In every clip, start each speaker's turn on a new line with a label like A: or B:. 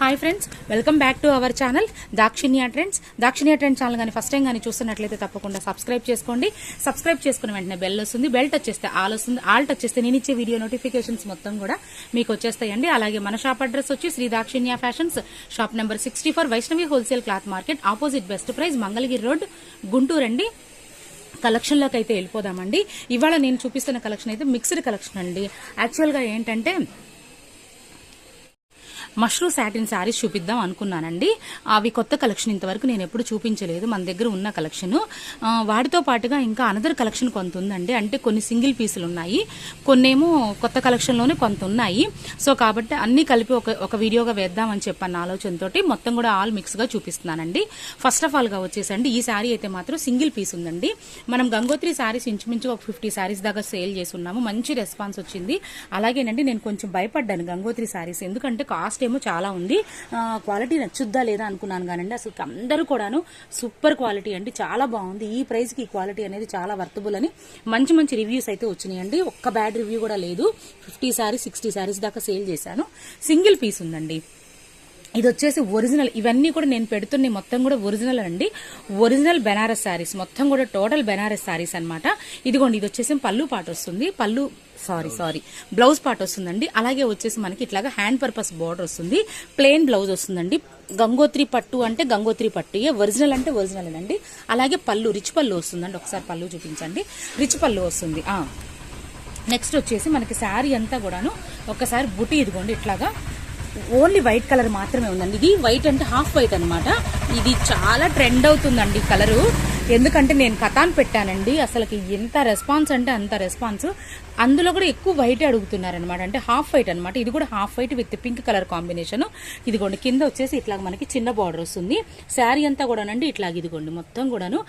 A: Hi friends welcome back to our channel Dakshinya trends Dakshinya trend channel కానీ first time కానీ చూస్తున్నట్లయితే తప్పకుండా subscribe చేసుకోండి. సబ్స్క్రైబ్ చేసుకున్న వెంటనే బెల్ వస్తుంది. బెల్ టచ్ చేస్తే ఆల్ వస్తుంది. ఆల్ టచ్ చేస్తే నేను ఇచ్చే వీడియో నోటిఫికేషన్స్ మొత్తం కూడా మీకు వచ్చేస్తాయండి. అలాగే మన షాప్ అడ్రస్ వచ్చి Shri Dakshinya fashions shop number sixty Vaishnavi wholesale cloth market opposite best price Mangalagiri road Guntur అండి. కలెక్షన్లోకి అయితే వెళ్ళిపోదామండి. ఇవాళ నేను చూపిస్తున్న కలెక్షన్ అయితే మిక్స్డ్ కలెక్షన్ అండి. యాక్చువల్గా ఏంటంటే మష్రూమ్ సాటిన్ శారీస్ చూపిద్దాం అనుకున్నానండి. అవి కొత్త కలెక్షన్ ఇంతవరకు నేను ఎప్పుడు చూపించలేదు. మన దగ్గర ఉన్న కలెక్షన్. వాటితో పాటుగా ఇంకా అనదర్ కలెక్షన్ కొంత ఉందండి. అంటే కొన్ని సింగిల్ పీసులు ఉన్నాయి. కొన్నేమో కొత్త కలెక్షన్లోనే కొంత ఉన్నాయి. సో కాబట్టి అన్నీ కలిపి ఒక ఒక వీడియోగా వేద్దామని చెప్పన్న ఆలోచనతో మొత్తం కూడా ఆల్ మిక్స్గా చూపిస్తున్నానండి. ఫస్ట్ ఆఫ్ ఆల్గా వచ్చేసండి. ఈ శారీ అయితే మాత్రం సింగిల్ పీస్ ఉందండి. మనం గంగోత్రి శారీస్ ఇంచుమించు ఒక ఫిఫ్టీ శారీస్ దాకా సేల్ చేసి ఉన్నాము. మంచి రెస్పాన్స్ వచ్చింది. అలాగేనండి నేను కొంచెం భయపడ్డాను గంగోత్రి శారీస్. ఎందుకంటే కాస్ట్ ఏమో చాలా ఉంది. క్వాలిటీ నచ్చుద్దా లేదా అనుకున్నాను కానండి. అసలు అందరూ కూడాను సూపర్ క్వాలిటీ అండి. చాలా బాగుంది. ఈ ప్రైస్కి ఈ క్వాలిటీ అనేది చాలా వర్తబుల్ అని మంచి మంచి రివ్యూస్ అయితే వచ్చినాయండి. ఒక్క బ్యాడ్ రివ్యూ కూడా లేదు. ఫిఫ్టీ శారీస్ సిక్స్టీ శారీస్ దాకా సేల్ చేశాను. సింగిల్ పీస్ ఉందండి. ఇది వచ్చేసి ఒరిజినల్. ఇవన్నీ కూడా నేను పెడుతున్న మొత్తం కూడా ఒరిజినల్ అండి. ఒరిజినల్ బెనారస్ శారీస్ మొత్తం కూడా టోటల్ బెనారస్ శారీస్ అనమాట ఇదిగోండి ఇది వచ్చేసి పళ్ళు పాట వస్తుంది. పళ్ళు సారీ సారీ. బ్లౌజ్ పార్ట్ వస్తుందండి. అలాగే వచ్చేసి మనకి ఇట్లాగా హ్యాండ్ పర్పస్ బోర్డర్ వస్తుంది. ప్లెయిన్ బ్లౌజ్ వస్తుందండి. గంగోత్రి పట్టు అంటే గంగోత్రి పట్టు. ఒరిజినల్ అంటే ఒరిజినల్ అండి. అలాగే పళ్ళు రిచ్ పళ్ళు వస్తుందండి. ఒకసారి పళ్ళు చూపించండి. రిచ్ పళ్ళు వస్తుంది. నెక్స్ట్ వచ్చేసి మనకి శారీ అంతా కూడాను. ఒకసారి బుటి ఇదిగోండి ఇట్లాగా ఓన్లీ వైట్ కలర్ మాత్రమే ఉందండి. ఇది వైట్ అంటే హాఫ్ వైట్ అనమాట ఇది చాలా ట్రెండ్ అవుతుందండి కలరు. ఎందుకంటే నేను కథాన్ పెట్టానండి. అసలుకి ఎంత రెస్పాన్స్ అంటే అంత రెస్పాన్స్. అందులో కూడా ఎక్కువ వైట్ అడుగుతున్నారనమాట అంటే హాఫ్ వైట్ అనమాట ఇది కూడా half white with pink colour combination. ఇదిగోండి కింద వచ్చేసి ఇట్లా మనకి చిన్న బార్డర్ వస్తుంది. శారీ అంతా కూడానండి ఇట్లా ఇదిగోండి మొత్తం కూడాను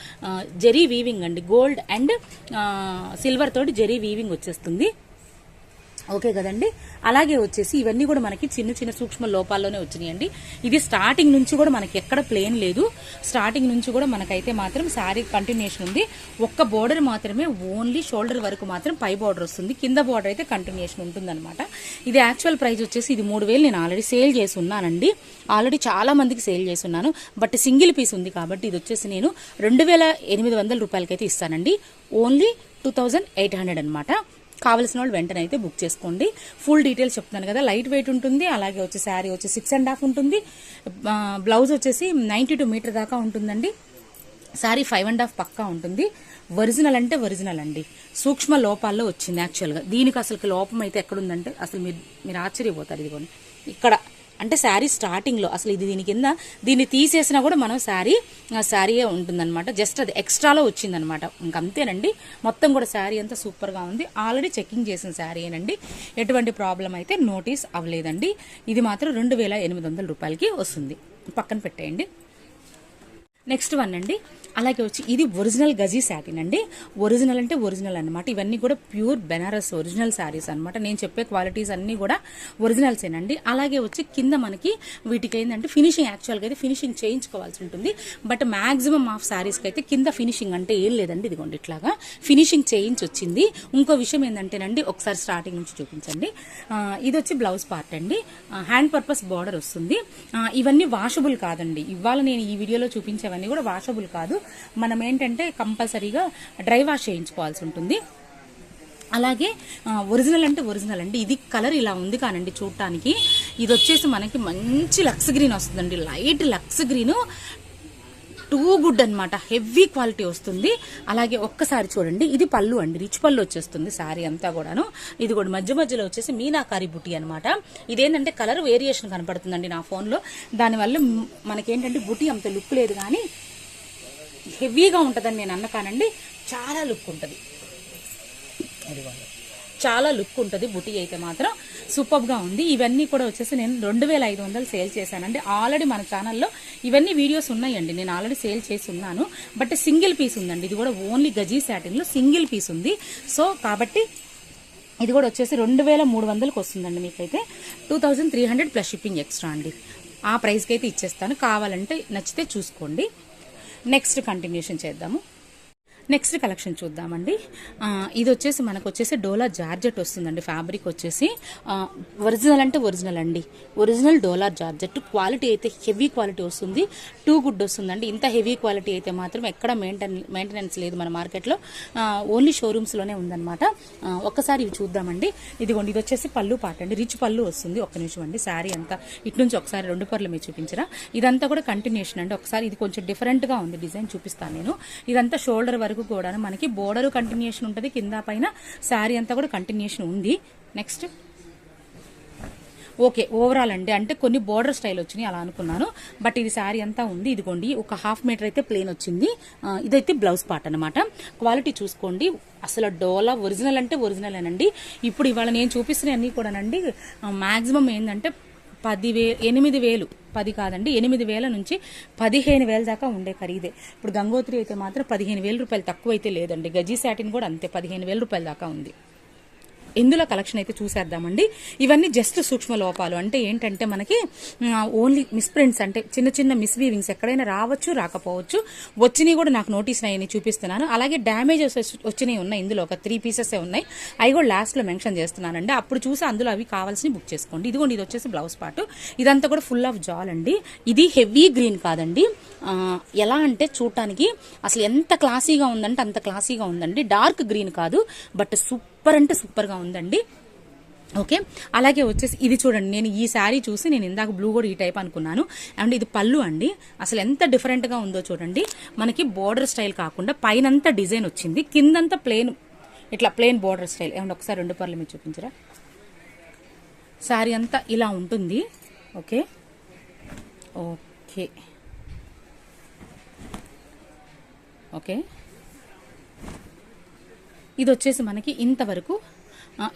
A: జెరీ వీవింగ్ అండి. గోల్డ్ అండ్ సిల్వర్ తోటి జెరీ వీవింగ్ వచ్చేస్తుంది. ఓకే కదండి. అలాగే వచ్చేసి ఇవన్నీ కూడా మనకి చిన్న చిన్న సూక్ష్మ లోపాల్లోనే వచ్చినాయండి. ఇది స్టార్టింగ్ నుంచి కూడా మనకి ఎక్కడ ప్లేన్ లేదు. స్టార్టింగ్ నుంచి కూడా మనకైతే మాత్రం శారీ కంటిన్యూషన్ ఉంది. ఒక్క బోర్డర్ మాత్రమే ఓన్లీ షోల్డర్ వరకు మాత్రం పై బోర్డర్ వస్తుంది. కింద బోర్డర్ అయితే కంటిన్యూషన్ ఉంటుందన్నమాట. ఇది యాక్చువల్ ప్రైస్ వచ్చేసి ఇది మూడు వేలు నేను ఆల్రెడీ సేల్ చేసి ఉన్నానండి. ఆల్రెడీ చాలా మందికి సేల్ చేసి ఉన్నాను. బట్ సింగిల్ పీస్ ఉంది కాబట్టి ఇది వచ్చేసి నేను రెండు వేల ఎనిమిది వందల రూపాయలకైతే ఇస్తానండి. Only two thousand eight hundred అనమాట కావలసిన వాళ్ళు వెంటనే అయితే బుక్ చేసుకోండి. ఫుల్ డీటెయిల్స్ చెప్తున్నాను కదా లైట్ వెయిట్ ఉంటుంది అలాగే వచ్చి శారీ వచ్చి సిక్స్ అండ్ హాఫ్ ఉంటుంది. బ్లౌజ్ వచ్చేసి నైంటీ టూ మీటర్ దాకా ఉంటుందండి. శారీ ఫైవ్ అండ్ హాఫ్ పక్కా ఉంటుంది. ఒరిజినల్ అంటే ఒరిజినల్ అండి. సూక్ష్మ లోపాల్లో వచ్చింది యాక్చువల్గా దీనికి అసలు లోపం అయితే ఎక్కడుందంటే అసలు మీరు మీరు ఆశ్చర్యపోతారు ఇదిగోండి. ఇక్కడ అంటే శారీ స్టార్టింగ్లో అసలు ఇది దీని కింద దీన్ని తీసేసినా కూడా మనం శారీ శారీయే ఉంటుందన్నమాట. జస్ట్ అది ఎక్స్ట్రాలో వచ్చిందనమాట ఇంకంతేనండి మొత్తం కూడా శారీ అంతా సూపర్గా ఉంది. ఆల్రెడీ చెకింగ్ చేసిన శారీ ఏనండి ఎటువంటి ప్రాబ్లం అయితే నోటీస్ అవ్వలేదండి. ఇది మాత్రం రెండు వేల ఎనిమిది వందల రూపాయలకి వస్తుంది. పక్కన పెట్టేయండి. నెక్స్ట్ వన్ అండి. అలాగే వచ్చి ఇది ఒరిజినల్ గజీ శాటిన్ అండి. ఒరిజినల్ అంటే ఒరిజినల్ అన్నమాట. ఇవన్నీ కూడా ప్యూర్ బెనారస్ ఒరిజినల్ శారీస్ అన్నమాట. నేను చెప్పే క్వాలిటీస్ అన్నీ కూడా ఒరిజినల్స్ ఏనండి. అలాగే వచ్చి కింద మనకి వీటికి ఏంటంటే ఫినిషింగ్ యాక్చువల్గా అయితే ఫినిషింగ్ చేయించుకోవాల్సి ఉంటుంది. బట్ మాక్సిమం ఆఫ్ శారీస్కి అయితే కింద ఫినిషింగ్ అంటే ఏం లేదండి. ఇదిగోండి ఇట్లాగా. ఫినిషింగ్ చేయించి వచ్చింది. ఇంకో విషయం ఏంటంటేనండి ఒకసారి స్టార్టింగ్ నుంచి చూపించండి. ఇది వచ్చి బ్లౌజ్ పార్ట్ అండి. హ్యాండ్ పర్పస్ బార్డర్ వస్తుంది. ఇవన్నీ వాషబుల్ కాదండి. ఇవాళ నేను ఈ వీడియోలో ఇవన్నీ కూడా వాషబుల్ కాదు. మనం ఏంటంటే కంపల్సరీగా డ్రై వాష్ చేయించుకోవాల్సి ఉంటుంది. అలాగే ఒరిజినల్ అంటే ఒరిజినల్ అండి. ఇది కలర్ ఇలా ఉంది కానండి చూడటానికి. ఇది వచ్చేసి మనకి మంచి లక్స్ గ్రీన్ వస్తుందండి. Light lux green. Too good అనమాట హెవీ క్వాలిటీ వస్తుంది. అలాగే ఒక్కసారి చూడండి. ఇది పళ్ళు అండి. రిచ్ పళ్ళు వచ్చేస్తుంది శారీ అంతా కూడాను. ఇది కూడా మధ్య మధ్యలో వచ్చేసి మీనాకారి బుటీ అనమాట ఇదేంటంటే కలర్ వేరియేషన్ కనపడుతుందండి నా ఫోన్లో. దానివల్ల మనకేంటంటే బుటీ అంత లుక్ లేదు కానీ హెవీగా ఉంటుందని నేను అన్నకానండి చాలా లుక్ ఉంటుంది. ఇదిగోండి. చాలా లుక్ ఉంటుంది బుటీ అయితే మాత్రం. సూపర్గా ఉంది. ఇవన్నీ కూడా వచ్చేసి నేను రెండు వేల ఐదు వందలు సేల్ చేశానండి ఆల్రెడీ మన ఛానల్లో ఇవన్నీ వీడియోస్ ఉన్నాయండి. నేను ఆల్రెడీ సేల్ చేసి ఉన్నాను. బట్ సింగిల్ పీస్ ఉందండి. ఇది కూడా ఓన్లీ గజీ శాటిన్లో సింగిల్ పీస్ ఉంది. సో కాబట్టి ఇది కూడా వచ్చేసి రెండు వేల మూడు వందలకు వస్తుందండి మీకైతే. Two thousand three hundred plus shipping extra అండి. ఆ ప్రైస్కి అయితే ఇచ్చేస్తాను. కావాలంటే నచ్చితే చూసుకోండి. నెక్స్ట్ కంటిన్యూషన్ చేద్దాము. నెక్స్ట్ కలెక్షన్ చూద్దామండి. ఇది వచ్చేసి మనకు వచ్చేసి డోలా జార్జెట్ వస్తుందండి ఫ్యాబ్రిక్ వచ్చేసి. ఒరిజినల్ అంటే ఒరిజినల్ అండి. Original Dola georgette. క్వాలిటీ అయితే హెవీ క్వాలిటీ వస్తుంది. టూ గుడ్ వస్తుందండి. ఇంత హెవీ క్వాలిటీ అయితే మాత్రం ఎక్కడ మెయింటెన్ మెయింటెనెన్స్ లేదు మన మార్కెట్లో. ఓన్లీ షోరూమ్స్లోనే ఉందన్నమాట. ఒక్కసారి ఇవి చూద్దామండి. ఇదిగోండి ఇది వచ్చేసి పళ్ళు పాట అండి. రిచ్ పళ్ళు వస్తుంది. ఒక్క నిమిషం అండి. శారీ అంతా ఇటు నుంచి ఒకసారి రెండు పర్లు మీరు చూపించరా. ఇదంతా కూడా కంటిన్యూషన్ అండి. ఒకసారి ఇది కొంచెం డిఫరెంట్గా ఉంది. డిజైన్ చూపిస్తాను నేను. ఇదంతా షోల్డర్ వరకు కూడా మనకి బోర్డర్ కంటిన్యూషన్ ఉంటుంది కింద పైన శారీ అంతా కూడా కంటిన్యూషన్ ఉంది. నెక్స్ట్. ఓకే ఓవరాల్ అండి. అంటే కొన్ని బోర్డర్ స్టైల్ వచ్చినాయి అలా అనుకున్నాను. బట్ ఇది శారీ అంతా ఉంది. ఇదిగోండి ఒక హాఫ్ మీటర్ అయితే ప్లేన్ వచ్చింది. ఇదైతే బ్లౌజ్ పార్ట్ అనమాట క్వాలిటీ చూసుకోండి. అసలు డోలా ఒరిజినల్ అంటే ఒరిజినల్ అండి ఇప్పుడు ఇవాళ నేను చూపిస్తున్న అన్ని కూడానండి మాక్సిమం ఏంటంటే పదివే ఎనిమిది వేలు. పది కాదండి ఎనిమిది వేల నుంచి పదిహేను వేల దాకా ఉండే ఖరీదే. ఇప్పుడు గంగోత్రి అయితే మాత్రం పదిహేను వేల రూపాయలు తక్కువ అయితే లేదండి. గజీ సాటిన్ కూడా అంతే పదిహేను వేల రూపాయల దాకా ఉంది. ఇందులో కలెక్షన్ అయితే చూసేద్దామండి. ఇవన్నీ జస్ట్ సూక్ష్మ లోపాలు. అంటే ఏంటంటే మనకి ఓన్లీ మిస్ప్రింట్స్ అంటే చిన్న చిన్న మిస్వీవింగ్స్ ఎక్కడైనా రావచ్చు రాకపోవచ్చు. వచ్చినవి కూడా నాకు నోటీస్ అయ్యి చూపిస్తున్నాను. అలాగే డ్యామేజెస్ వచ్చినవి ఉన్నాయి ఇందులో. ఒక త్రీ పీసెస్ ఉన్నాయి. అవి కూడా లాస్ట్లో మెన్షన్ చేస్తున్నానండి. అప్పుడు చూసి అందులో అవి కావాల్సినవి బుక్ చేసుకోండి. ఇదిగోండి ఇది వచ్చేసి బ్లౌజ్ పార్ట్ ఇదంతా కూడా ఫుల్ ఆఫ్ జాల్ అండి. ఇది హెవీ గ్రీన్ కాదండి. ఎలా అంటే చూడటానికి అసలు ఎంత క్లాసీగా ఉందంటే అంత క్లాసీగా ఉందండి. డార్క్ గ్రీన్ కాదు బట్ సూపర్ సూపర్ అంటే సూపర్గా ఉందండి. ఓకే? అలాగే వచ్చేసి ఇది చూడండి నేను ఈ శారీ చూసి నేను ఇందాక బ్లూ కూడా ఈ టైప్ అనుకున్నాను. అండ్ ఇది పళ్ళు అండి. అసలు ఎంత డిఫరెంట్గా ఉందో చూడండి. మనకి బోర్డర్ స్టైల్ కాకుండా పైనంతా డిజైన్ వచ్చింది. కిందంతా ప్లెయిన్ ఇట్లా ప్లేన్ బోర్డర్ స్టైల్ ఏమంటే ఒకసారి రెండు పర్లు మీరు చూపించరా? శారీ అంతా ఇలా ఉంటుంది. ఓకే? ఓకే. ఓకే? ఇది వచ్చేసి మనకి ఇంతవరకు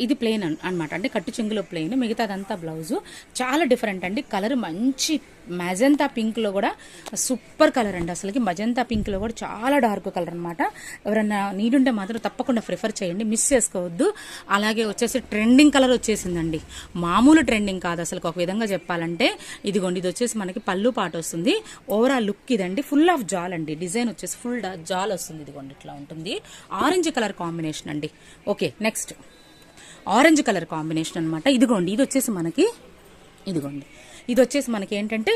A: ఇది ప్లెయిన్ అనమాట అంటే కట్టు చెంగులో ప్లెయిన్ మిగతాదంతా బ్లౌజు చాలా డిఫరెంట్ అండి. కలర్ మంచి మజంతా పింక్లో కూడా సూపర్ కలర్ అండి అసలుకి. మజంతా పింక్లో కూడా చాలా డార్క్ కలర్ అనమాట ఎవరన్నా నీడుంటే మాత్రం తప్పకుండా ప్రిఫర్ చేయండి. మిస్ చేసుకోవద్దు. అలాగే వచ్చేసి ట్రెండింగ్ కలర్ వచ్చేసిందండి. మామూలు ట్రెండింగ్ కాదు అసలు ఒక విధంగా చెప్పాలంటే ఇదిగోండి ఇది వచ్చేసి మనకి పళ్ళు పాట వస్తుంది. ఓవరాల్ లుక్ ఇదండి. ఫుల్ ఆఫ్ జాల్ అండి. డిజైన్ వచ్చేసి ఫుల్ జాల్ వస్తుంది. ఇదిగోండి ఇట్లా ఉంటుంది. ఆరెంజ్ కలర్ కాంబినేషన్ అండి. Okay next orange colour combination అనమాట ఇదిగోండి ఇది వచ్చేసి మనకి ఇదిగోండి. ఇది వచ్చేసి మనకి ఏంటంటే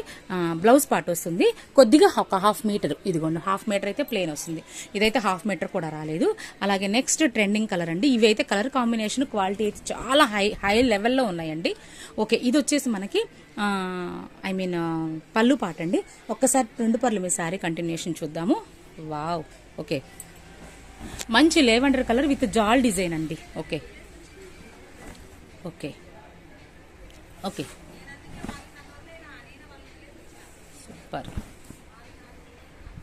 A: బ్లౌజ్ పార్ట్ వస్తుంది. కొద్దిగా ఒక హాఫ్ మీటర్. ఇదిగోండి హాఫ్ మీటర్ అయితే ప్లేన్ వస్తుంది. ఇదైతే హాఫ్ మీటర్ కూడా రాలేదు. అలాగే నెక్స్ట్ ట్రెండింగ్ కలర్ అండి. ఇవి అయితే కలర్ కాంబినేషన్ క్వాలిటీ అయితే చాలా హై హై లెవెల్లో ఉన్నాయండి. ఓకే ఇది వచ్చేసి మనకి ఐ మీన్ పళ్ళు పాట అండి. ఒక్కసారి రెండు పర్లు మీ శారీ కంటిన్యూషన్ చూద్దాము. Wow okay. మంచి lavender colour with jaal design అండి. ఓకే. ఓకే. ఓకే. సూపర్.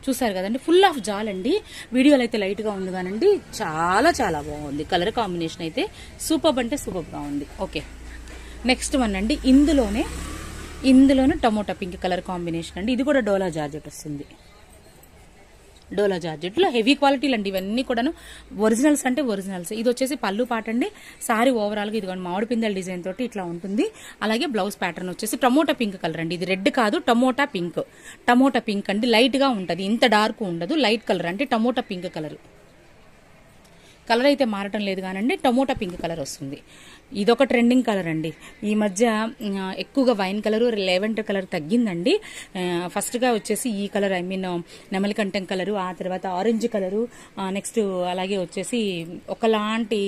A: చూసారు కదండి ఫుల్ ఆఫ్ జాల్ అండి. వీడియోలు అయితే లైట్గా ఉంది కానండి చాలా చాలా బాగుంది. కలర్ కాంబినేషన్ అయితే సూపర్ అంటే సూపర్గా ఉంది. ఓకే. నెక్స్ట్ వన్ అండి ఇందులోనే ఇందులోనే టమోటా పింక్ కలర్ కాంబినేషన్ అండి. ఇది కూడా డోలా జార్జెట్ వస్తుంది. డోలా జార్జెట్లో హెవీ క్వాలిటీలు అండి ఇవన్నీ కూడాను. ఒరిజినల్స్ అంటే ఒరిజినల్స్ ఇది వచ్చేసి పళ్ళు పాట అండి. సారీ ఓవరాల్గా ఇదిగోండి మామిడి పిందెల డిజైన్ తోటి ఇట్లా ఉంటుంది. అలాగే బ్లౌజ్ ప్యాటర్న్ వచ్చేసి టమోటా పింక్ కలర్ అండి. ఇది రెడ్ కాదు టమోటా పింక్ టమోటా పింక్ అండి. లైట్గా ఉంటుంది. ఇంత డార్క్ ఉండదు. లైట్ కలర్ అంటే టమోటా పింక్ కలర్ కలర్ అయితే మారటం లేదు కానండి టమోటా పింక్ కలర్ వస్తుంది. ఇదొక ట్రెండింగ్ కలర్ అండి. ఈ మధ్య ఎక్కువగా వైన్ కలర్ లెవెంటర్ కలర్ తగ్గిందండి. ఫస్ట్గా వచ్చేసి ఈ కలర్ ఐ మీన్ నెమలికంఠం కలరు ఆ తర్వాత ఆరెంజ్ కలరు నెక్స్ట్ అలాగే వచ్చేసి ఒకలాంటి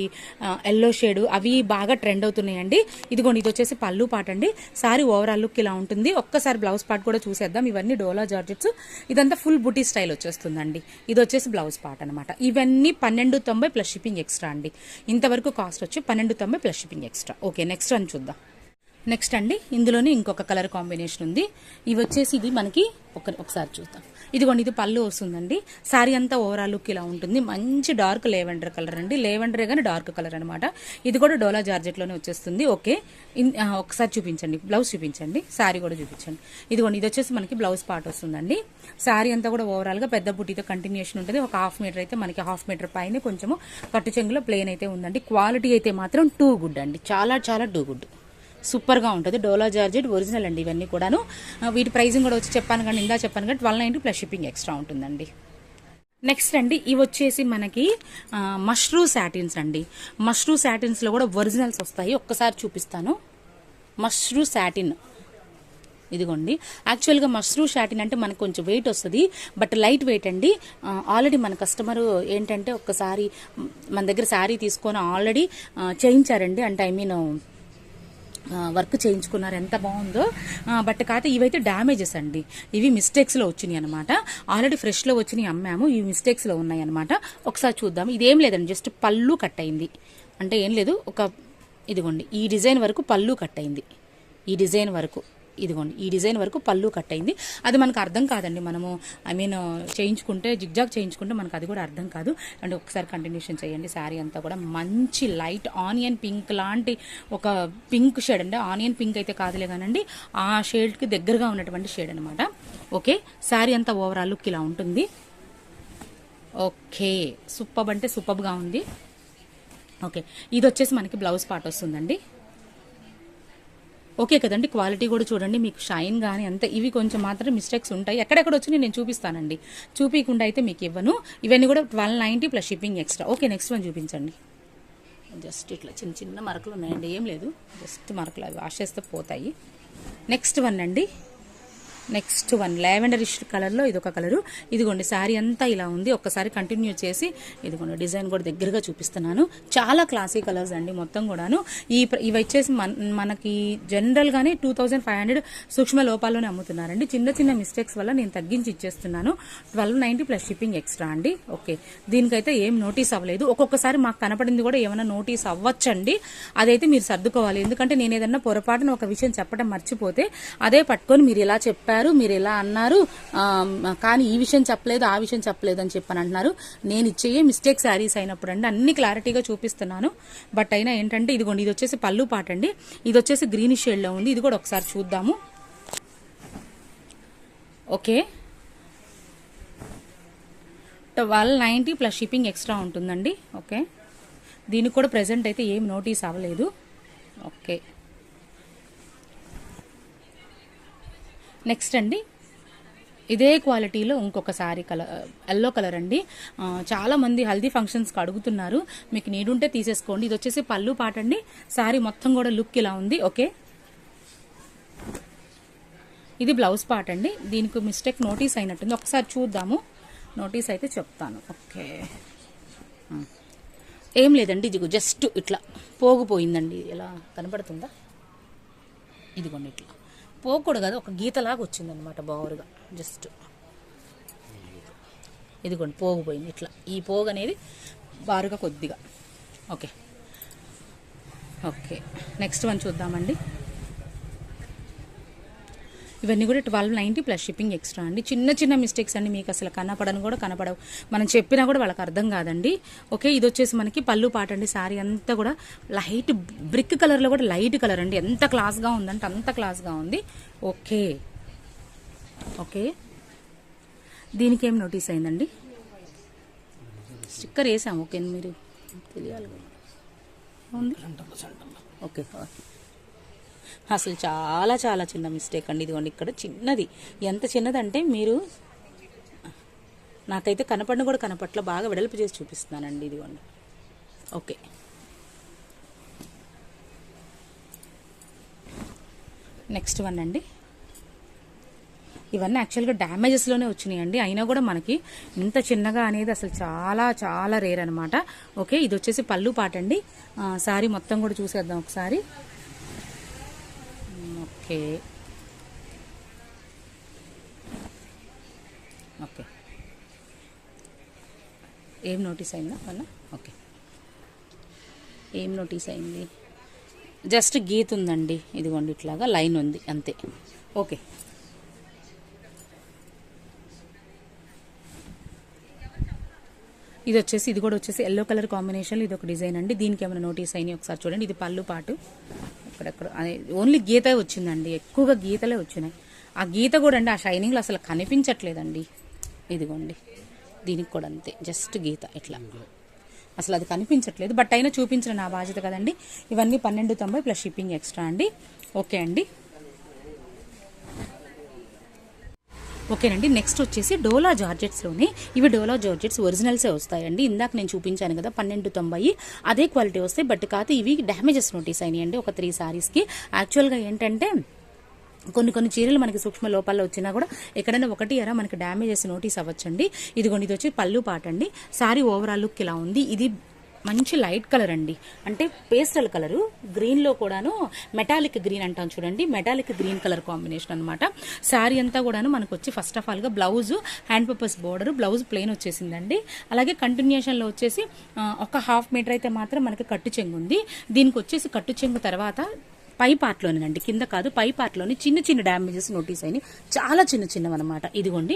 A: ఎల్లో షేడ్ అవి బాగా ట్రెండ్ అవుతున్నాయండి. ఇదిగోండి ఇది వచ్చేసి పళ్ళు పాట అండి సారీ ఓవరాల్ లుక్ ఇలా ఉంటుంది. ఒక్కసారి బ్లౌజ్ పార్ట్ కూడా చూసేద్దాం. ఇవన్నీ డోలా జార్జెట్స్. ఇదంతా ఫుల్ బుటీ స్టైల్ వచ్చేస్తుందండి. ఇది వచ్చేసి బ్లౌజ్ పార్ట్ అనమాట ఇవన్నీ పన్నెండు తొంభై ప్లస్ షిప్పింగ్ ఎక్స్ట్రా అండి. ఇంతవరకు కాస్ట్ వచ్చి పన్నెండు తొంభై plus shipping extra. Okay next అని చూద్దాం. నెక్స్ట్ అండి ఇందులోనే ఇంకొక కలర్ కాంబినేషన్ ఉంది. ఇవి వచ్చేసి ఇది మనకి ఒక ఒకసారి చూద్దాం. ఇదిగోండి ఇది పళ్ళు వస్తుందండి. శారీ అంతా ఓవరాల్ లుక్ ఇలా ఉంటుంది. మంచి డార్క్ లేవెండర్ కలర్ అండి. లేవెండరే కానీ డార్క్ కలర్ అనమాట ఇది కూడా డోలా జార్జెట్లోనే వచ్చేస్తుంది. ఓకే. ఇన్- ఒకసారి చూపించండి. బ్లౌజ్ చూపించండి. శారీ కూడా చూపించండి. ఇదిగోండి ఇది వచ్చేసి మనకి బ్లౌజ్ పార్ట్ వస్తుందండి. శారీ అంతా కూడా ఓవరాల్గా పెద్ద బుట్టితో కంటిన్యూషన్ ఉంటుంది. ఒక హాఫ్ మీటర్ అయితే మనకి హాఫ్ మీటర్ పైన కొంచెము కట్టు చెంగులో ప్లేన్ అయితే ఉందండి. క్వాలిటీ అయితే మాత్రం టూ గుడ్ అండి. చాలా చాలా టూ గుడ్ సూపర్గా ఉంటుంది. డోలా జార్జెట్ ఒరిజినల్ అండి ఇవన్నీ కూడాను. వీటి ప్రైజింగ్ కూడా వచ్చి చెప్పాను కానీ ఇందా చెప్పాను కానీ twelve ninety plus shipping extra ఉంటుందండి. నెక్స్ట్ అండి ఇవి వచ్చేసి మనకి మష్రూ శాటిన్స్ అండి. మష్రూ శాటిన్స్లో కూడా ఒరిజినల్స్ వస్తాయి. ఒక్కసారి చూపిస్తాను. మష్రూ శాటిన్ ఇదిగోండి. యాక్చువల్గా మష్రూ షాటిన్ అంటే మనకు కొంచెం వెయిట్ వస్తుంది బట్ లైట్ వెయిట్ అండి. ఆల్రెడీ మన కస్టమర్ ఏంటంటే ఒక్కసారి మన దగ్గర శారీ తీసుకొని ఆల్రెడీ చేయించారండి. అంటే ఐ మీన్ వర్క్ చేయించుకున్నారు ఎంత బాగుందో. బట్ కాకపోతే ఇవైతే డ్యామేజెస్ అండి. ఇవి మిస్టేక్స్లో వచ్చినాయి అనమాట ఆల్రెడీ ఫ్రెష్లో వచ్చినాయి అమ్మాము ఇవి మిస్టేక్స్లో ఉన్నాయి అనమాట ఒకసారి చూద్దాం. ఇదేం లేదండి జస్ట్ పళ్ళు కట్ అయింది. అంటే ఏం లేదు ఒక ఇదిగోండి ఈ డిజైన్ వరకు పళ్ళు కట్ అయింది. ఈ డిజైన్ వరకు. ఇదిగోండి ఈ డిజైన్ వరకు పళ్ళు కట్ అయింది. అది మనకు అర్థం కాదండి. మనము ఐ మీన్ చేయించుకుంటే జిగ్జాగ్ చేయించుకుంటే మనకు అది కూడా అర్థం కాదు. అండ్ ఒకసారి కంటిన్యూషన్ చేయండి. శారీ అంతా కూడా మంచి లైట్ ఆనియన్ పింక్ లాంటి ఒక పింక్ షేడ్ అండి. ఆనియన్ పింక్ అయితే కాదులే కానండి ఆ షేడ్కి దగ్గరగా ఉన్నటువంటి షేడ్ అనమాట ఓకే? శారీ అంతా ఓవరాల్ లుక్ ఇలా ఉంటుంది. ఓకే. సూపబ్ అంటే సూపబ్గా ఉంది. ఓకే. ఇది వచ్చేసి మనకి బ్లౌజ్ పార్ట్ వస్తుందండి. ఓకే కదండి క్వాలిటీ కూడా చూడండి. మీకు షైన్ కానీ అంత. ఇవి కొంచెం మాత్రం మిస్టేక్స్ ఉంటాయి. ఎక్కడెక్కడ వచ్చి నేను చూపిస్తానండి. చూపించకుండా అయితే మీకు ఇవ్వను. ఇవన్నీ కూడా twelve ninety plus shipping extra. Okay next one చూపించండి. జస్ట్ ఇట్లా చిన్న చిన్న మరకలు ఉన్నాయండి. ఏం లేదు. జస్ట్ మరకలు అవి వాష్ చేస్తే పోతాయి. నెక్స్ట్ వన్ అండి. Next one. లావెండర్ కలర్లో ఇది ఒక కలరు. ఇదిగోండి శారీ అంతా ఇలా ఉంది. ఒక్కసారి కంటిన్యూ చేసి ఇదిగోండి డిజైన్ కూడా దగ్గరగా చూపిస్తున్నాను. చాలా క్లాసీ కలర్స్ అండి మొత్తం కూడాను. ఈ ఇవి వచ్చేసి మన మనకి జనరల్గానే టూ థౌజండ్ ఫైవ్ హండ్రెడ్ సూక్ష్మ లోపాల్లోనే అమ్ముతున్నారండి. చిన్న చిన్న మిస్టేక్స్ వల్ల నేను తగ్గించి ఇచ్చేస్తున్నాను. Twelve ninety plus shipping extra అండి. ఓకే. దీనికైతే ఏం నోటీస్ అవ్వలేదు. ఒక్కొక్కసారి మాకు కనపడింది కూడా ఏమైనా నోటీస్ అవ్వచ్చండి. అదైతే మీరు సర్దుకోవాలి. ఎందుకంటే నేను ఏదన్నా పొరపాటున ఒక విషయం చెప్పడం మర్చిపోతే అదే పట్టుకొని మీరు ఇలా చెప్పారు. మీరు ఇలా అన్నారు కానీ ఈ విషయం చెప్పలేదు ఆ విషయం చెప్పలేదు అని చెప్పని అంటున్నారు. నేను ఇచ్చే మిస్టేక్ శారీస్ అయినప్పుడు అండి అన్ని క్లారిటీగా చూపిస్తున్నాను. బట్ అయినా ఏంటంటే ఇదిగోండి ఇది వచ్చేసి పళ్ళు పాట అండి. ఇది వచ్చేసి గ్రీన్ షేడ్లో ఉంది ఇది కూడా ఒకసారి చూద్దాము. Okay. Twelve ninety plus shipping extra ఉంటుందండి. ఓకే. దీనికి కూడా ప్రజెంట్ అయితే ఏం నోటీస్ అవ్వలేదు. ఓకే. నెక్స్ట్ అండి. ఇదే క్వాలిటీలో ఇంకొక సారీ కలర్ ఎల్లో కలర్ అండి. చాలామంది హల్దీ ఫంక్షన్స్కి అడుగుతున్నారు. మీకు నీడుంటే తీసేసుకోండి. ఇది వచ్చేసి పళ్ళు పాట అండి. సారీ మొత్తం కూడా లుక్ ఇలా ఉంది. ఓకే. ఇది బ్లౌజ్ పార్ట్ అండి. దీనికి మిస్టేక్ నోటీస్ అయినట్టుంది. ఒకసారి చూద్దాము. నోటీస్ అయితే చెప్తాను. ఓకే. ఏం లేదండి. ఇదిగో జస్ట్ ఇట్లా పోగుపోయిందండి. ఇలా కనపడుతుందా? ఇదిగోండి ఇట్లా. పోకూడదు కదా ఒక గీతలాగా వచ్చిందనమాట బారుగా జస్ట్ ఇదిగోండి పోగుపోయింది ఇట్లా. ఈ పోగు అనేది బారుగా కొద్దిగా. ఓకే. ఓకే. నెక్స్ట్ వన్ చూద్దామండి. ఇవన్నీ కూడా twelve ninety plus shipping extra అండి. చిన్న చిన్న మిస్టేక్స్ అండి మీకు అసలు కనపడను కూడా కనపడవు. మనం చెప్పినా కూడా వాళ్ళకి అర్థం కాదండి. ఓకే ఇది వచ్చేసి మనకి పళ్ళు పాట అండి శారీ అంతా కూడా లైట్ బ్రిక్ కలర్లో కూడా లైట్ కలర్ అండి. ఎంత క్లాస్గా ఉందంటే అంత క్లాస్గా ఉంది. ఓకే. ఓకే. దీనికి ఏం నోటీస్ అయిందండి? స్టిక్కర్ వేసాము. ఓకే మీరు తెలియాలి ఉంది? ఓకే. అసలు చాలా చాలా చిన్న మిస్టేక్ అండి. ఇదిగోండి ఇక్కడ చిన్నది. ఎంత చిన్నదంటే మీరు నాకైతే కనపడిన కూడా కనపట్ల బాగా వెడల్పు చేసి చూపిస్తున్నానండి. ఇదిగోండి. ఓకే. నెక్స్ట్ వన్ అండి. ఇవన్నీ యాక్చువల్గా డ్యామేజెస్లోనే వచ్చినాయండి. అయినా కూడా మనకి ఇంత చిన్నగా అనేది అసలు చాలా చాలా రేర్ అనమాట ఓకే ఇది వచ్చేసి పళ్ళు పాట అండి సారీ మొత్తం కూడా చూసేద్దాం ఒకసారి. ఓకే. ఓకే. ఏం నోటీస్ అయిందా అన్న? ఓకే. ఏం నోటీస్ అయింది? జస్ట్ గీత ఉందండి. ఇదిగోండి ఇట్లాగా లైన్ ఉంది అంతే. ఓకే. ఇది వచ్చేసి ఇది కూడా వచ్చేసి ఎల్లో కలర్ కాంబినేషన్ ఇది ఒక డిజైన్ అండి. దీనికి ఏమైనా నోటీస్ అయినాయి ఒకసారి చూడండి. ఇది పళ్ళు పాటు. అక్కడక్కడ ఓన్లీ గీత వచ్చిందండి. ఎక్కువగా గీతలే వచ్చినాయి. ఆ గీత కూడా అండి ఆ షైనింగ్లో అసలు కనిపించట్లేదండి. ఇదిగోండి. దీనికి కూడా అంతే. జస్ట్ గీత ఇట్లా. అసలు అది కనిపించట్లేదు. బట్ అయినా చూపించిన నా బాధ్యత కదండి. ఇవన్నీ పన్నెండు తొంభై ప్లస్ షిప్పింగ్ ఎక్స్ట్రా అండి. ఓకే అండి. ఓకేనండి నెక్స్ట్ వచ్చేసి డోలా జార్జెట్స్లోనే ఇవి డోలా జార్జెట్స్ ఒరిజినల్సే వస్తాయండి. ఇందాక నేను చూపించాను కదా పన్నెండు తొంభై. అదే క్వాలిటీ వస్తాయి బట్ కాదు ఇవి డ్యామేజెస్ నోటీస్ అయినాయండి ఒక త్రీ సారీస్కి యాక్చువల్గా ఏంటంటే కొన్ని కొన్ని చీరలు మనకి సూక్ష్మ లోపాల్లో వచ్చినా కూడా ఎక్కడైనా ఒకటి ఎరా మనకి డ్యామేజెస్ నోటీస్ అవ్వచ్చండి. ఇదిగోండి ఇది వచ్చి పళ్ళు పాట అండి సారీ ఓవరాల్ లుక్ ఇలా ఉంది. ఇది మంచి లైట్ కలర్ అండి. అంటే పేస్టల్ కలరు గ్రీన్లో కూడాను మెటాలిక్ గ్రీన్ అంటాం చూడండి. మెటాలిక్ గ్రీన్ కలర్ కాంబినేషన్ అనమాట శారీ అంతా కూడాను మనకు వచ్చి first of ఆల్గా blouse hand purpose border blouse plain వచ్చేసిందండి. అలాగే కంటిన్యూషన్లో వచ్చేసి ఒక హాఫ్ మీటర్ అయితే మాత్రం మనకి కట్టు చెంగు ఉంది. దీనికి వచ్చేసి కట్టు చెంగు తర్వాత పై పార్ట్లోనేనండి కింద కాదు పై పార్ట్లోని చిన్న చిన్న డ్యామేజెస్ నోటీస్ అయినాయి. చాలా చిన్న చిన్నవి అనమాట ఇదిగోండి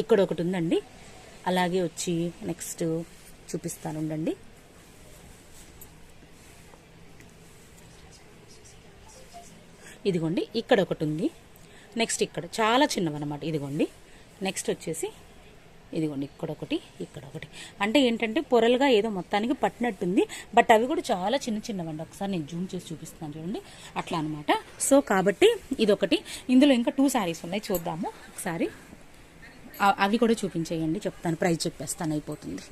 A: ఇక్కడ ఒకటి ఉందండి. అలాగే వచ్చి నెక్స్ట్ చూపిస్తాను ఉండండి. ఇదిగోండి ఇక్కడ ఒకటి ఉంది. నెక్స్ట్ ఇక్కడ చాలా చిన్నవన్నమాట ఇదిగోండి. నెక్స్ట్ వచ్చేసి ఇదిగోండి ఇక్కడ ఒకటి ఇక్కడ ఒకటి. అంటే ఏంటంటే పొరలుగా ఏదో మొత్తానికి పట్టినట్టుంది బట్ అవి కూడా చాలా చిన్న చిన్నవండి. ఒకసారి నేను జూమ్ చేసి చూపిస్తున్నాను చూడండి. అట్లా అనమాట సో కాబట్టి ఇదొకటి. ఇందులో ఇంకా టూ శారీస్ ఉన్నాయి చూద్దాము. ఒకసారి అవి కూడా చూపించేయండి చెప్తాను ప్రైస్ చెప్పేస్తాను అయిపోతుంది.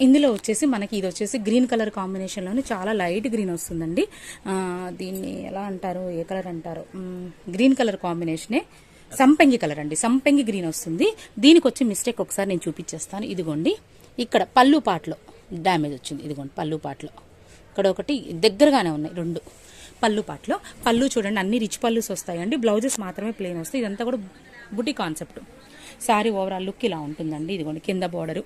A: ఇందులో వచ్చేసి మనకి ఇది వచ్చేసి గ్రీన్ కలర్ కాంబినేషన్లోనే చాలా లైట్ గ్రీన్ వస్తుందండి. దీన్ని ఎలా అంటారు? ఏ కలర్ అంటారు? గ్రీన్ కలర్ కాంబినేషనే సంపెంగి కలర్ అండి. సంపెంగి గ్రీన్ వస్తుంది. దీనికి వచ్చి మిస్టేక్ ఒకసారి నేను చూపించేస్తాను. ఇదిగోండి. ఇక్కడ పళ్ళు పాటలో డ్యామేజ్ వచ్చింది. ఇదిగోండి పళ్ళు పాటలో. ఇక్కడ ఒకటి దగ్గరగానే ఉన్నాయి రెండు. పళ్ళు పాటలో. పళ్ళు చూడండి అన్ని రిచ్ పళ్ళుస్ వస్తాయండి. బ్లౌజెస్ మాత్రమే ప్లెయిన్ వస్తాయి. ఇదంతా కూడా buti concept. Sari overall look ఇలా ఉంటుందండి. ఇదిగోండి కింద బోర్డరు.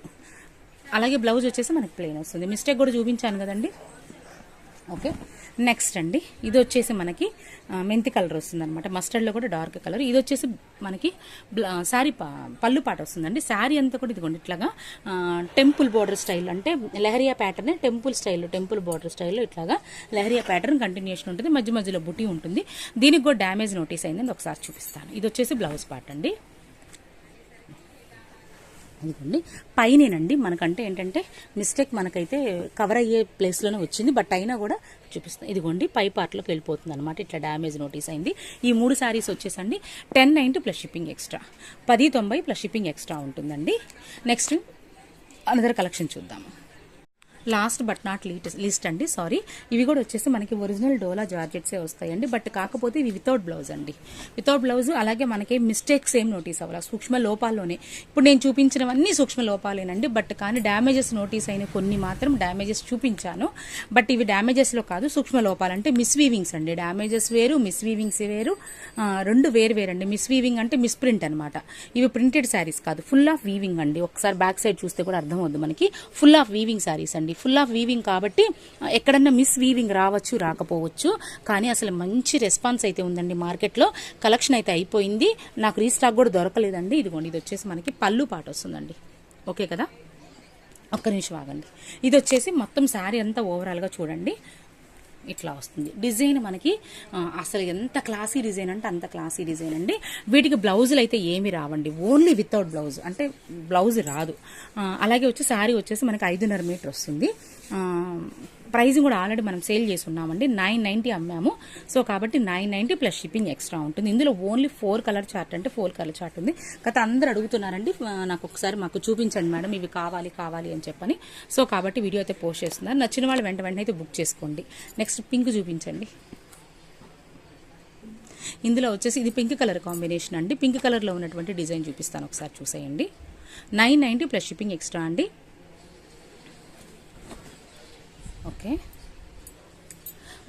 A: అలాగే బ్లౌజ్ వచ్చేసి మనకి ప్లెయిన్ వస్తుంది. మిస్టేక్ కూడా చూపించాను కదండి. ఓకే నెక్స్ట్ అండి. ఇది వచ్చేసి మనకి మెంతి కలర్ వస్తుంది అనమాట మస్టర్డ్లో కూడా డార్క్ కలర్ ఇది వచ్చేసి మనకి శారీ పా పళ్ళు పాట వస్తుందండి. శారీ అంతా కూడా ఇదిగోండి ఇట్లాగా టెంపుల్ బోర్డర్ స్టైల్ అంటే lehariya pattern temple style temple border స్టైల్లో ఇట్లాగా లెహరియా ప్యాటర్న్ కంటిన్యూషన్ ఉంటుంది. మధ్య మధ్యలో బుటీ ఉంటుంది. దీనికి కూడా డ్యామేజ్ నోటీస్ అయిందని ఒకసారి చూపిస్తాను. ఇది వచ్చేసి బ్లౌజ్ పార్ట్ అండి. ఇదిగోండి పైనేనండి మనకంటే ఏంటంటే మిస్టేక్ మనకైతే కవర్ అయ్యే ప్లేస్లోనే వచ్చింది. బట్ అయినా కూడా చూపిస్తాను ఇదిగోండి పై పార్ట్లోకి వెళ్ళిపోతుంది అనమాట ఇట్లా డ్యామేజ్ నోటీస్ అయింది. ఈ మూడు శారీస్ వచ్చేసండి. Ten ninety plus shipping extra. పది తొంభై ప్లస్ షిప్పింగ్ ఎక్స్ట్రా ఉంటుందండి. నెక్స్ట్ అనదర్ కలెక్షన్ చూద్దాము. Last but not least least అండి సారీ. ఇవి కూడా వచ్చేసి మనకి ఒరిజినల్ డోలా జార్జెట్సే వస్తాయండి బట్ కాకపోతే ఇవి వితౌట్ బ్లౌజ్ అండి. వితౌట్ బ్లౌజ్ అలాగే మనకి మిస్టేక్స్ ఏం నోటీస్ అవ్వాలి. సూక్ష్మ లోపాల్లోనే. ఇప్పుడు నేను చూపించినవన్నీ సూక్ష్మ లోపాలేనండి బట్ కానీ డ్యామేజెస్ నోటీస్ అయిన కొన్ని మాత్రం డ్యామేజెస్ చూపించాను. బట్ ఇవి డ్యామేజెస్లో కాదు సూక్ష్మ లోపాలంటే మిస్వీవింగ్స్ అండి. డ్యామేజెస్ వేరు మిస్వీవింగ్స్ వేరు రెండు వేరు వేరండి. మిస్వీవింగ్ అంటే మిస్ప్రింట్ అనమాట ఇవి ప్రింటెడ్ శారీస్ కాదు ఫుల్ ఆఫ్ వీవింగ్ అండి. ఒకసారి బ్యాక్ సైడ్ చూస్తే కూడా అర్థం అవుద్ది మనకి. ఫుల్ ఆఫ్ వీవింగ్ శారీస్ అండి. ఫుల్ ఆఫ్ వీవింగ్ కాబట్టి ఎక్కడన్నా మిస్ వీవింగ్ రావచ్చు రాకపోవచ్చు. కానీ అసలు మంచి రెస్పాన్స్ అయితే ఉందండి మార్కెట్లో. కలెక్షన్ అయితే అయిపోయింది. నాకు రీస్టాక్ కూడా దొరకలేదండి. ఇదిగోండి ఇది వచ్చేసి మనకి పళ్ళు పాట వస్తుందండి. ఓకే కదా? ఒక్క నిమిషం ఆగండి. ఇది వచ్చేసి మొత్తం శారీ అంతా ఓవరాల్గా చూడండి. ఇట్లా వస్తుంది. డిజైన్ మనకి అసలు ఎంత క్లాసీ డిజైన్ అంటే అంత క్లాసీ డిజైన్ అండి. వీటికి బ్లౌజులు అయితే ఏమి రావండి. Only without blouse. అంటే బ్లౌజ్ రాదు. అలాగే వచ్చి శారీ వచ్చేసి మనకి ఐదున్నర మీటర్ వస్తుంది. ప్రైస్ కూడా ఆల్రెడీ మనం సేల్ చేసి ఉన్నామండి నైన్ నైంటీ అమ్మాము. సో కాబట్టి nine ninety plus shipping extra ఉంటుంది. ఇందులో ఓన్లీ ఫోర్ కలర్ చార్ట్ అంటే ఫోర్ కలర్ చార్ట్ ఉంది. గత అందరు అడుగుతున్నారండి నాకు ఒకసారి మాకు చూపించండి మేడం ఇవి కావాలి కావాలి అని చెప్పని. సో కాబట్టి వీడియో అయితే పోస్ట్ చేస్తున్నారు నచ్చిన వాళ్ళు వెంట వెంటనే అయితే బుక్ చేసుకోండి. నెక్స్ట్ పింక్ చూపించండి. ఇందులో వచ్చేసి ఇది పింక్ కలర్ కాంబినేషన్ అండి. పింక్ కలర్లో ఉన్నటువంటి డిజైన్ చూపిస్తాను. ఒకసారి చూసేయండి. Nine ninety plus shipping extra అండి. ఓకే.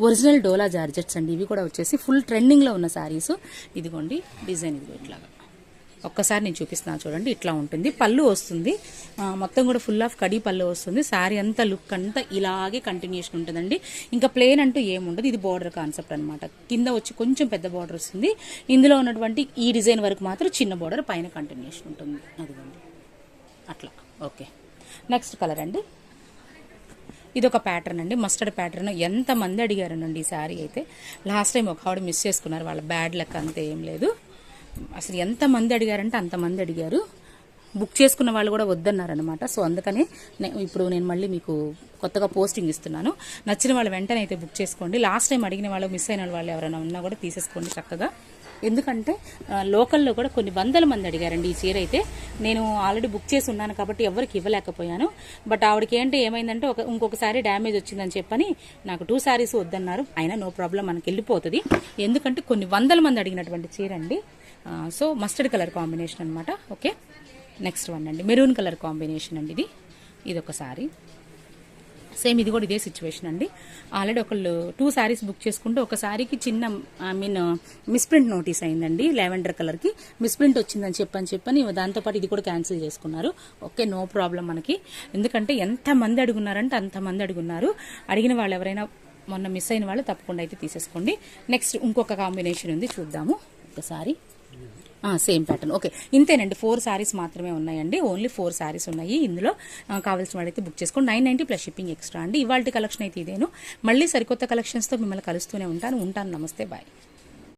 A: ఒరిజినల్ డోలా జార్జెట్స్ అండి. ఇవి కూడా వచ్చేసి ఫుల్ ట్రెండింగ్లో ఉన్న శారీస్ ఇదిగోండి డిజైన్ ఇదిగో ఇట్లాగా. ఒక్కసారి నేను చూపిస్తున్నాను చూడండి ఇట్లా ఉంటుంది. పళ్ళు వస్తుంది. మొత్తం కూడా ఫుల్ ఆఫ్ కడి పళ్ళు వస్తుంది. శారీ అంతా లుక్ అంతా ఇలాగే కంటిన్యూషన్ ఉంటుందండి. ఇంకా ప్లేన్ అంటూ ఏముండదు. ఇది బార్డర్ కాన్సెప్ట్ అనమాట కింద వచ్చి కొంచెం పెద్ద బార్డర్ వస్తుంది. ఇందులో ఉన్నటువంటి ఈ డిజైన్ వరకు మాత్రం చిన్న బార్డర్ పైన కంటిన్యూషన్ ఉంటుంది. అదిగోండి. అట్లా. ఓకే. నెక్స్ట్ కలర్ అండి. ఇది ఒక ప్యాటర్న్ అండి మస్టర్డ్ ప్యాటర్న్ ఎంతమంది అడిగారనండి ఈ శారీ అయితే. లాస్ట్ టైం ఒక ఆవిడ మిస్ చేసుకున్నారు. వాళ్ళ బ్యాడ్ లెక్క అంతే ఏం లేదు. అసలు ఎంతమంది అడిగారంటే అంతమంది అడిగారు. బుక్ చేసుకున్న వాళ్ళు కూడా వద్దన్నారనమాట సో అందుకని ఇప్పుడు నేను మళ్ళీ మీకు కొత్తగా పోస్టింగ్ ఇస్తున్నాను. నచ్చిన వాళ్ళు వెంటనే అయితే బుక్ చేసుకోండి. లాస్ట్ టైం అడిగిన వాళ్ళు మిస్ అయిన వాళ్ళు ఎవరైనా ఉన్నా కూడా తీసేసుకోండి చక్కగా. ఎందుకంటే లోకల్లో కూడా కొన్ని వందల మంది అడిగారండి ఈ చీర అయితే నేను ఆల్రెడీ బుక్ చేసి ఉన్నాను కాబట్టి ఎవరికి ఇవ్వలేకపోయాను. బట్ ఆవిడకి ఏంటి ఏమైందంటే ఒక ఇంకొకసారి డ్యామేజ్ వచ్చిందని చెప్పని నాకు టూ శారీస్ వద్దన్నారు. అయినా నో ప్రాబ్లం మనకి వెళ్ళిపోతుంది. ఎందుకంటే కొన్ని వందల మంది అడిగినటువంటి చీర అండి. సో మస్టర్డ్ కలర్ కాంబినేషన్ అనమాట ఓకే? నెక్స్ట్ వన్ అండి. మెరూన్ కలర్ కాంబినేషన్ అండి ఇది. ఇది ఒక సారీ. సేమ్ ఇది కూడా ఇదే సిచ్యువేషన్ అండి. ఆల్రెడీ ఒకళ్ళు టూ శారీస్ బుక్ చేసుకుంటే ఒక శారీకి చిన్న ఐ మీన్ మిస్ప్రింట్ నోటీస్ అయిందండి లెవెండర్ కలర్కి మిస్ప్రింట్ వచ్చిందని చెప్పని చెప్పని దాంతోపాటు ఇది కూడా క్యాన్సిల్ చేసుకున్నారు. ఓకే నో ప్రాబ్లం మనకి. ఎందుకంటే ఎంతమంది అడుగున్నారంటే అంతమంది అడుగున్నారు. అడిగిన వాళ్ళు ఎవరైనా మొన్న మిస్ అయిన వాళ్ళు తప్పకుండా అయితే తీసేసుకోండి. నెక్స్ట్ ఇంకొక కాంబినేషన్ ఉంది చూద్దాము. ఒకసారి. సేమ్ ప్యాటర్న్ ఓకే ఇంతేనండి. ఫోర్ శారీస్ మాత్రమే ఉన్నాయండి. ఓన్లీ ఫోర్ శారీస్ ఉన్నాయి. ఇందులో కావాల్సిన వాళ్ళైతే బుక్ చేసుకోండి. Nine ninety plus shipping extra అండి. ఇవాళ కలెక్షన్ అయితే ఇదేను. మళ్ళీ సరికొత్త కలెక్షన్స్తో మిమ్మల్ని కలుస్తూనే ఉంటాను. ఉంటాను. నమస్తే. బాయ్